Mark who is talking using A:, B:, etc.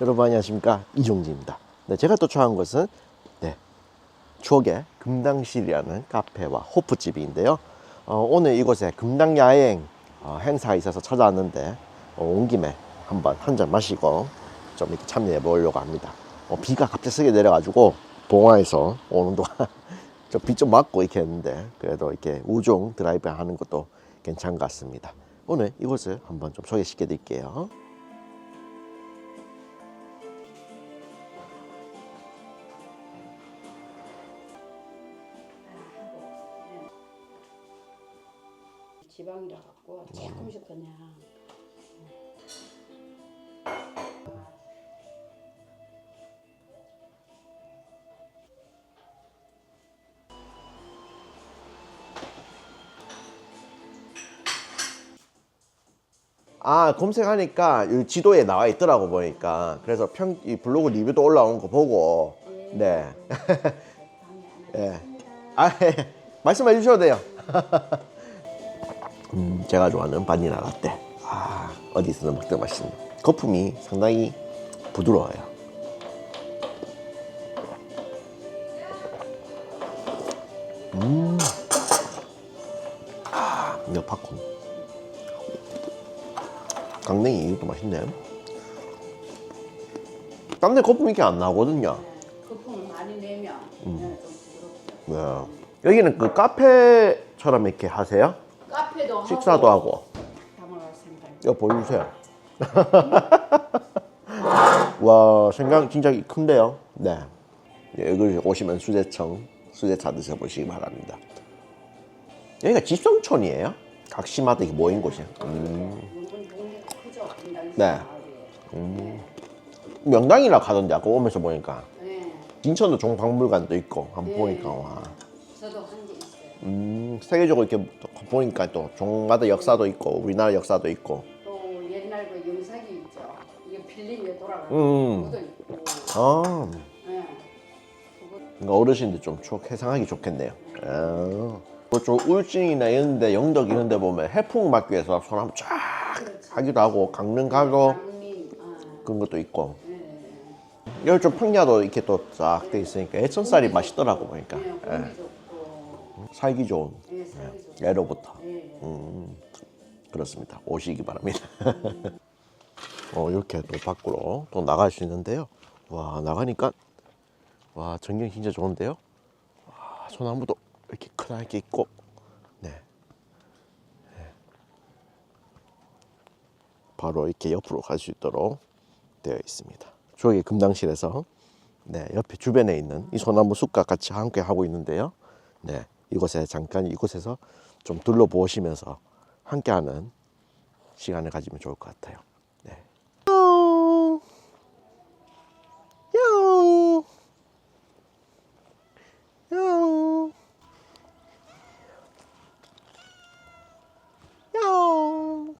A: 여러분 안녕하십니까 이종진입니다. 네, 제가 또 좋아하는 것은 네, 추억의 금당실이라는 카페와 호프집인데요. 어, 오늘 이곳에 금당 야행 어, 행사가 있어서 찾아왔는데 어, 온 김에 한번 한 잔 마시고 좀 이렇게 참여해 보려고 합니다. 어, 비가 갑자기 세게 내려가지고 봉화에서 오는 동안 비좀 맞고 이렇게 했는데 그래도 이렇게 우중 드라이브 하는 것도 괜찮은 것 같습니다. 오늘 이곳을 한번 좀 소개시켜 드릴게요.
B: 지방이라 갖고 조금씩 그냥
A: 아 검색하니까 이 지도에 나와 있더라고 보니까 그래서 평 이 블로그 리뷰도 올라온 거 보고 네. 예. 아, 예. 말씀해 주셔도 돼요. 음, 제가 좋아하는 바닐라 라떼. 아, 어디서든 먹던 맛있는. 거품이 상당히 부드러워요. 음. 아, 이거 팝콘. 강냉이 이것도 맛있네. 딴 데 거품 이렇게 안 나거든요.
B: 거품을 많이 내면
A: 음.
B: 네, 좀 부드럽죠.
A: 네. 여기는 그 카페처럼 이렇게 하세요?
B: 카페도
A: 식사도 하고. 이거 보여주세요. 와, 생강 진짜 큰데요? 네. 네, 여기 오시면 수제청, 수제차 드셔보시기 바랍니다. 여기가 집성촌이에요? 각 시마다 이렇게 모인 곳이에요. 음,
B: 네. 마을이.
A: 명당이라 가던데, 아까 오면서 보니까.
B: 네.
A: 인천도 종박물관도 있고, 한번
B: 네.
A: 보니까, 와.
B: 저도 한.
A: 음, 세계적으로 이렇게 보니까 또 종마다 역사도 있고, 우리나라 역사도 있고.
B: 또 옛날 그 영상이 있죠. 이게 빌리며 돌아가는
A: 음.
B: 그것도 있고.
A: 아,
B: 네. 그거
A: 그러니까 어르신들 좀 추억 해상하기 좋겠네요. 아. 좀 울진이나 이런 데 영덕 이런 데 보면 해풍 막기 위해서 손 한번 쫙 하기도 하고 강릉 가고
B: 장미. 아,
A: 그런 것도 있고
B: 네.
A: 여기 좀 평야도 이렇게 또 쫙 돼 있으니까 애천살이 맛있더라고 보니까
B: 네,
A: 예.
B: 공기 좋고.
A: 살기 좋은
B: 네, 살기 좋고.
A: 예로부터
B: 네.
A: 음, 그렇습니다. 오시기 바랍니다. 어, 이렇게 또 밖으로 또 나갈 수 있는데요. 와, 나가니까, 와, 전경 진짜 좋은데요. 와, 소나무도 이렇게 크다랗게 있고, 네. 네. 바로 이렇게 옆으로 갈 수 있도록 되어 있습니다. 저기 금당실에서 네, 옆에 주변에 있는 이 소나무 숲과 같이 함께 하고 있는데요. 네, 이곳에 잠깐 이곳에서 좀 둘러보시면서 함께하는 시간을 가지면 좋을 것 같아요.